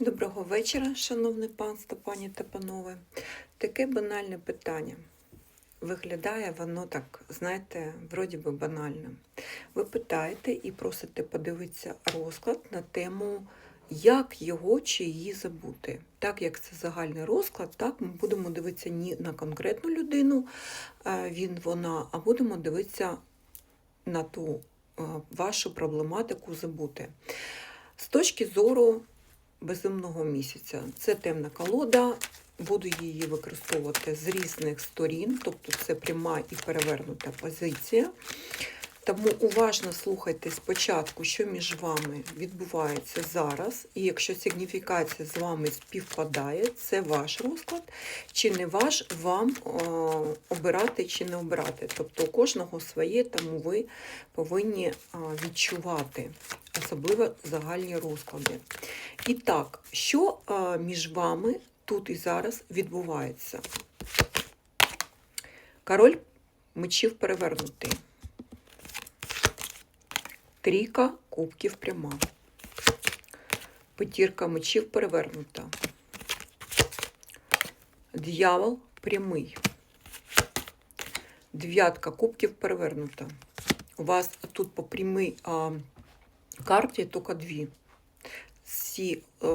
Доброго вечора, шановне панство, пані та панове. Таке банальне питання. Виглядає воно так, знаєте, вроді би банальним. Ви питаєте і просите подивитися розклад на тему, як його чи її забути. Так як це загальний розклад, так ми будемо дивитися не на конкретну людину, е, він, вона, а будемо дивитися на ту е, вашу проблематику забути. З точки зору безумного місяця. Це темна колода. Буду її використовувати з різних сторін, тобто це пряма і перевернута позиція. Тому уважно слухайте спочатку, що між вами відбувається зараз. І якщо сигніфікація з вами співпадає, це ваш розклад, чи не ваш, вам е, обирати чи не обирати. Тобто у кожного своє, тому ви повинні е, відчувати, особливо загальні розклади. І так, що між вами тут і зараз відбувається? Король мечів перевернутий. Трійка кубків пряма. П'ятірка мечів перевернута. Д'явол прямий. Дев'ятка кубків перевернута. У вас тут по прямій карті тільки дві. Всі, е,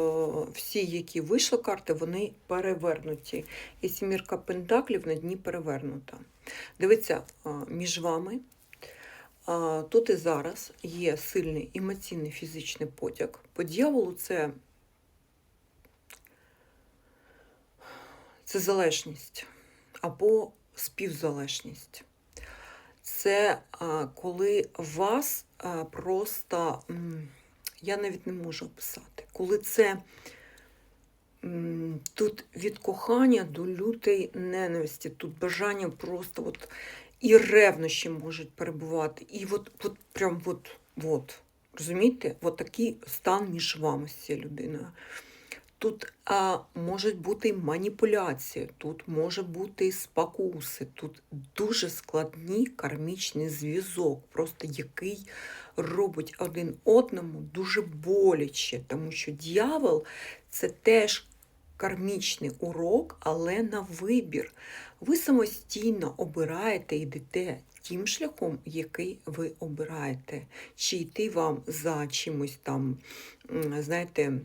всі, які вийшли карти, вони перевернуті. І сімірка пентаклів на дні перевернута. Дивіться, е, між вами а, Тут і зараз є сильний емоційний фізичний потяг. По дьяволу це, це залежність або співзалежність. Це коли вас просто, я навіть не можу описати, коли це тут від кохання до лютої ненависті, тут бажання просто от і ревнощі можуть перебувати. І от, от прям от, от, розумієте, от такий стан між вами з цією людиною. Тут а, можуть бути маніпуляції, тут може бути спокуси, тут дуже складний кармічний зв'язок, просто який робить один одному дуже боляче, тому що дьявол це теж кармічний урок, але на вибір. Ви самостійно обираєте йдете тим шляхом, який ви обираєте. Чи йти вам за чимось там, знаєте,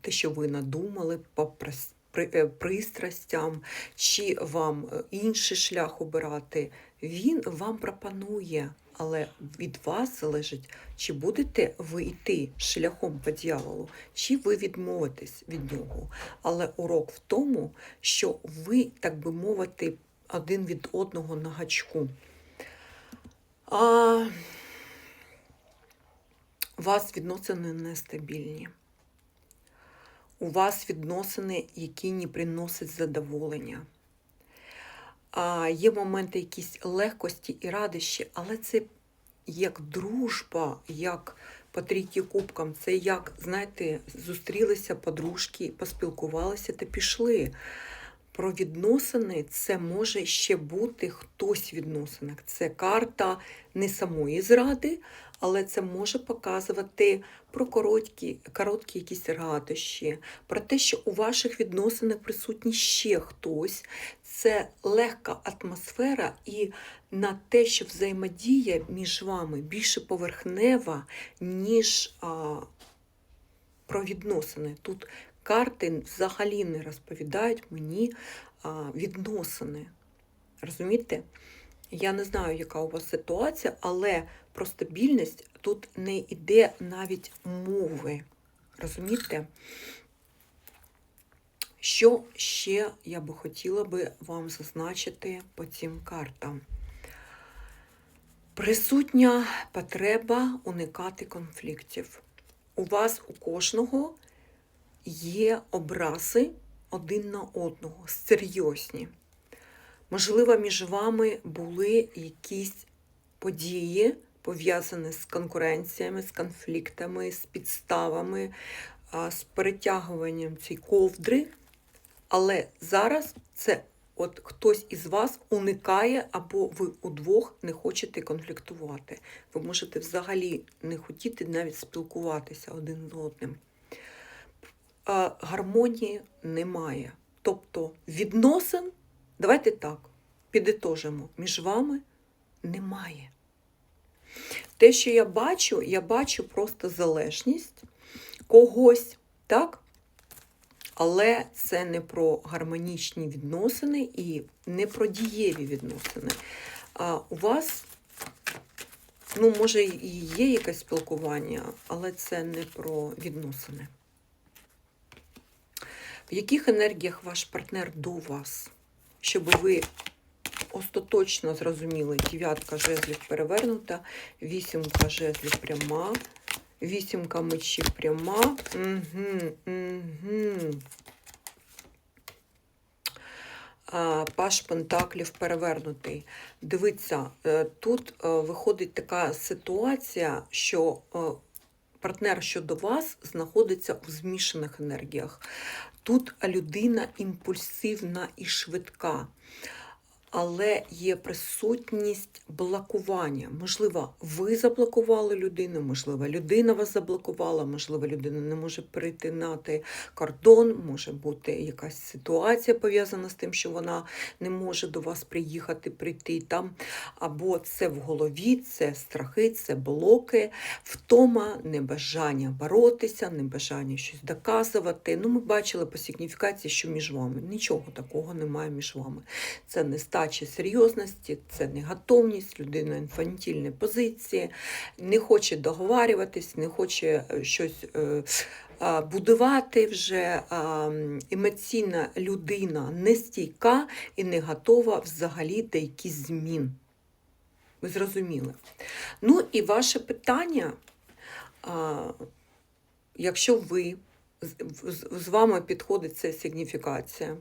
те, що ви надумали по е, пристрастям, чи вам е, інший шлях обирати. Він вам пропонує, але від вас залежить, чи будете ви йти шляхом по дьяволу, чи ви відмовитесь від нього. Але урок в тому, що ви, так би мовити, один від одного на гачку. А... Вас відносини нестабільні. У вас відносини, які не приносять задоволення. А Є моменти якісь легкості і радощі, але це як дружба, як по трійки кубкам, це як, знаєте, зустрілися подружки, поспілкувалися та пішли. Про відносини це може ще бути хтось в відносинах. Це карта не самої зради, але це може показувати про короткі, короткі якісь радощі, про те, що у ваших відносинах присутній ще хтось. Це легка атмосфера і на те, що взаємодія між вами більше поверхнева, ніж а, про відносини. Тут карти взагалі не розповідають мені а, відносини. Розумієте? Я не знаю, яка у вас ситуація, але про стабільність тут не йде навіть мови. Розумієте? Що ще я би хотіла би вам зазначити по цим картам? Присутня потреба уникати конфліктів. У вас у кожного є образи один на одного, серйозні. Можливо, між вами були якісь події, пов'язані з конкуренціями, з конфліктами, з підставами, з перетягуванням цієї ковдри. Але зараз це от хтось із вас уникає, або ви удвох не хочете конфліктувати. Ви можете взагалі не хотіти навіть спілкуватися один з одним. гармонії немає. Тобто відносин, давайте так, підітожимо, між вами немає. Те, що я бачу, я бачу просто залежність когось, так? Але це не про гармонічні відносини і не про дієві відносини. А у вас, ну, може, і є якесь спілкування, але це не про відносини. В яких енергіях ваш партнер до вас? Щоб ви остаточно зрозуміли, дев'ятка жезлів перевернута, вісімка жезлів пряма, вісімка мечів пряма. Паш Пентаклів перевернутий. Дивіться, е, тут е, виходить така ситуація, що е, партнер щодо вас знаходиться у змішаних енергіях. Тут людина імпульсивна і швидка, але є присутність блокування. Можливо, ви заблокували людину, можливо, людина вас заблокувала, можливо, людина не може перетинати кордон, може бути якась ситуація пов'язана з тим, що вона не може до вас приїхати, прийти там. Або це в голові, це страхи, це блоки, втома, небажання боротися, небажання щось доказувати. Ну, ми бачили по сигніфікації, що між вами нічого такого немає між вами. Це нестача серйозності, це не готовність, людина інфантільної позиції, не хоче договарюватись, не хоче е, щось е, будувати вже. Емоційна людина не стійка і не готова взагалі до якихось змін. Ви зрозуміли? Ну і ваше питання, якщо ви з вами підходить ця сигніфікація,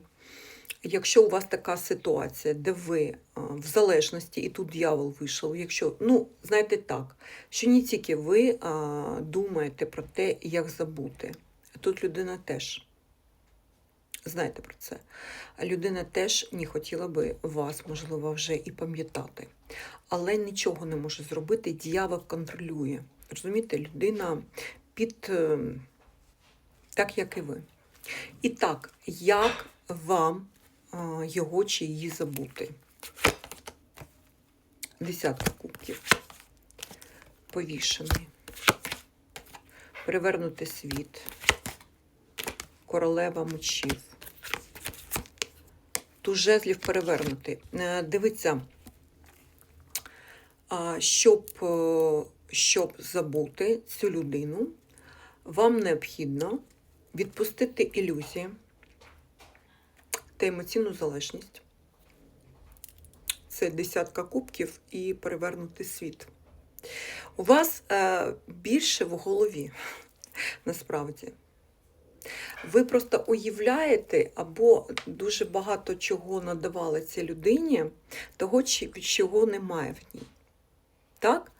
якщо у вас така ситуація, де ви в залежності, і тут дьявол вийшов, якщо, ну, знаєте так, що не тільки ви а, думаєте про те, як забути, тут людина теж. Знаєте про це. Людина теж не хотіла би вас, можливо, вже і пам'ятати. Але нічого не може зробити, дьявол контролює. Розумієте, людина під е, так, як і ви. І так, як вам його чи її забути? Десятка кубків. Повішений. Перевернути світ. Королева мечів. Туз жезлів перевернути. Е, Дивіться, щоб, е, щоб забути цю людину, вам необхідно відпустити ілюзії та емоційну залежність. Це десятка кубків і перевернути світ. У вас е, більше в голові, насправді. Ви просто уявляєте або дуже багато чого надавали цій людині, того, чого немає в ній. Так?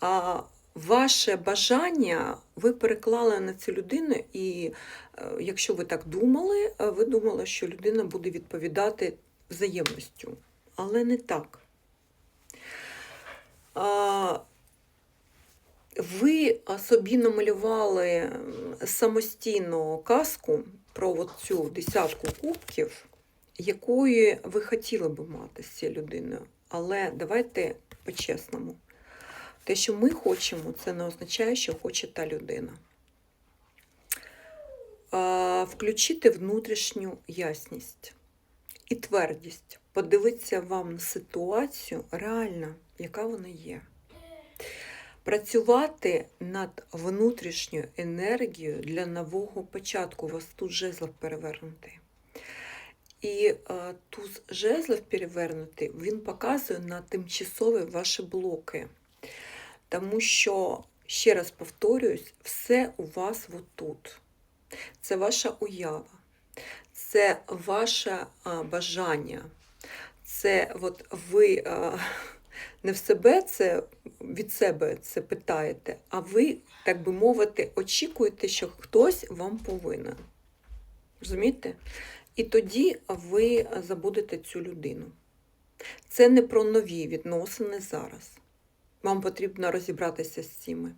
А ваше бажання ви переклали на цю людину, і е, якщо ви так думали, е, ви думали, що людина буде відповідати взаємністю. Але не так. Ви собі намалювали самостійно казку про цю десятку кубків, якої ви хотіли би мати з цією людиною. Але давайте по-чесному. Те, що ми хочемо, це не означає, що хоче та людина. Включити внутрішню ясність і твердість. Подивитися вам на ситуацію реально, яка вона є. Працювати над внутрішньою енергією для нового початку. У вас тут жезлов перевернутий. І е, туз жезлов перевернутий, він показує на тимчасові ваші блоки. Тому що, ще раз повторююсь, все у вас отут. Це ваша уява, це ваше бажання. Це от ви не в себе це від себе це питаєте, а ви, так би мовити, очікуєте, що хтось вам повинен. Розумієте? І тоді ви забудете цю людину. Це не про нові відносини зараз. Вам потрібно розібратися з цими.